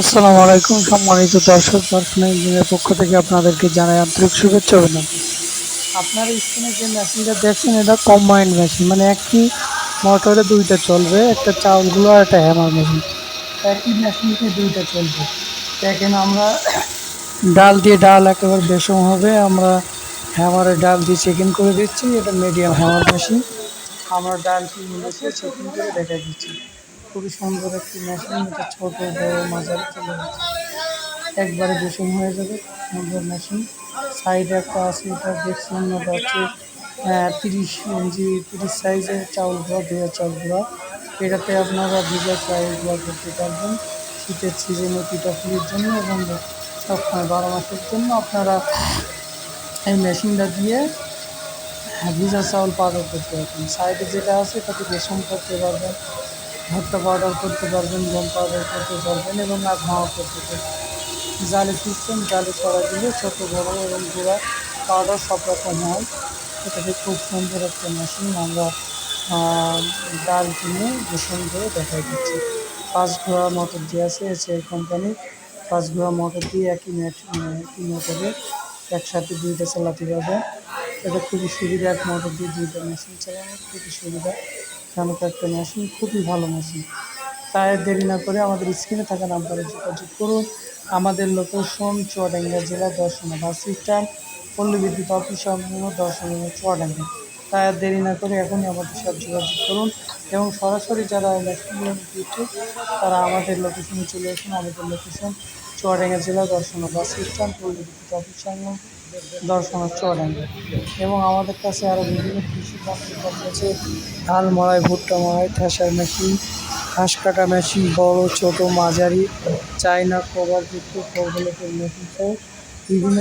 আসসালামু আলাইকুম। সম্মানিত দর্শক দর্শন ইঞ্জিনের পক্ষ থেকে আপনাদেরকে জানাই আন্তরিক শুভেচ্ছা অভিনন্দন। আপনার স্ক্রিনে যে মেশিনটা দেখছেন, এটা কম্বাইন্ড মেশিন মানে একই মোটরে দুইটা চলবে, একটা চাউলগুলো আর একটা হ্যামার মেশিন একই মেশিনকে দুইটা চলবে। দেখেন আমরা ডাল দিয়ে ডাল একেবারে বেসম হবে, আমরা হ্যামারে ডাল দিয়ে চেকিং করে দিচ্ছি, এটা মিডিয়াম হ্যামার মেশিন আমরা ডালটি মিলেছে চেকিং করে দেখা দিচ্ছি। খুবই সুন্দর একটি মেশিন এটা ছোট, বড়, মাঝারি চলে একবারে বেসম হয়ে যাবে, সুন্দর মেশিন সাইডে একটা আছে, এটা দেখছিলাম ওটা হচ্ছে তিরিশ ইঞ্চি তিরিশ সাইজের চাউল গুঁড়া ভেজা চাউল গুঁড়া এটাতে আপনারা ভেজা চাউল গুঁড়া করতে পারবেন। শীতের সিজনে পিঠাপুলির জন্য এবং সবসময় বারো মাসের জন্য আপনারা এই মেশিনটা দিয়ে হ্যাঁ ভিজা চাউল পাউডার করতে পারবেন সাইডে যেটা আছে, এটাতে বেসন করতে পারবেন। ভুট্টা পাউডার করতে পারবেন গম পাউডার করতে পারবেন এবং ঘাও করতে পারবেন। জালি সিস্টেম জালি করা দিলে ছোটো, বড়ো এবং গুঁড়া পাউডার সব রকম হয়। এটাকে খুব সুন্দর একটা মেশিন আমরা ডাল কিনে বেসন করে দেখাই দিচ্ছি। পাঁচ ঘোড়া মোটর দিয়ে আছে এসএর কোম্পানি পাঁচ ঘোড়া মোটর দিয়ে একই মেট একই মোটরে একসাথে দুইটা চালাতে পারবে। এটা খুবই সুবিধা এক মোটর দিয়ে দুইটা মেশিন চালানো, খুবই সুবিধা। কারণ একটা মেশিন খুবই ভালো মেশিন তাই দেরি না করে আমাদের স্ক্রিনে থাকা নাম্বারে যোগাযোগ করুন। আমাদের লোকেশন চুয়াডাঙ্গা জেলা দর্শনা বাস স্ট্যান্ড পল্লী বিদ্যুৎ অফিস সম্পূর্ণ দর্শনা চুয়াডাঙ্গা। তাই আর দেরি না করে এখনই আমাদের সাথে যোগাযোগ করুন এবং সরাসরি যারা মেশিনগুলো দিচ্ছে তারা আমাদের লোকেশনে চলে আসুন। আমাদের লোকেশন চুয়াডাঙ্গা জেলা দর্শনা বাস স্ট্যান্ড পল্লী বিদ্যুৎ অফিস সংলগ্ন দর্শনা চুয়াডাঙ্গা। এবং আমাদের কাছে আরও বিভিন্ন কৃষি যন্ত্রপাতি আছে। ধান মড়াই, ভুট্টা মড়াই, ঠেসার মেশিন ঘাস কাটা মেশিন বড়, ছোট, মাঝারি চাইনা কভার যুক্ত ফোরগুলোকে মেশিন সহ বিভিন্ন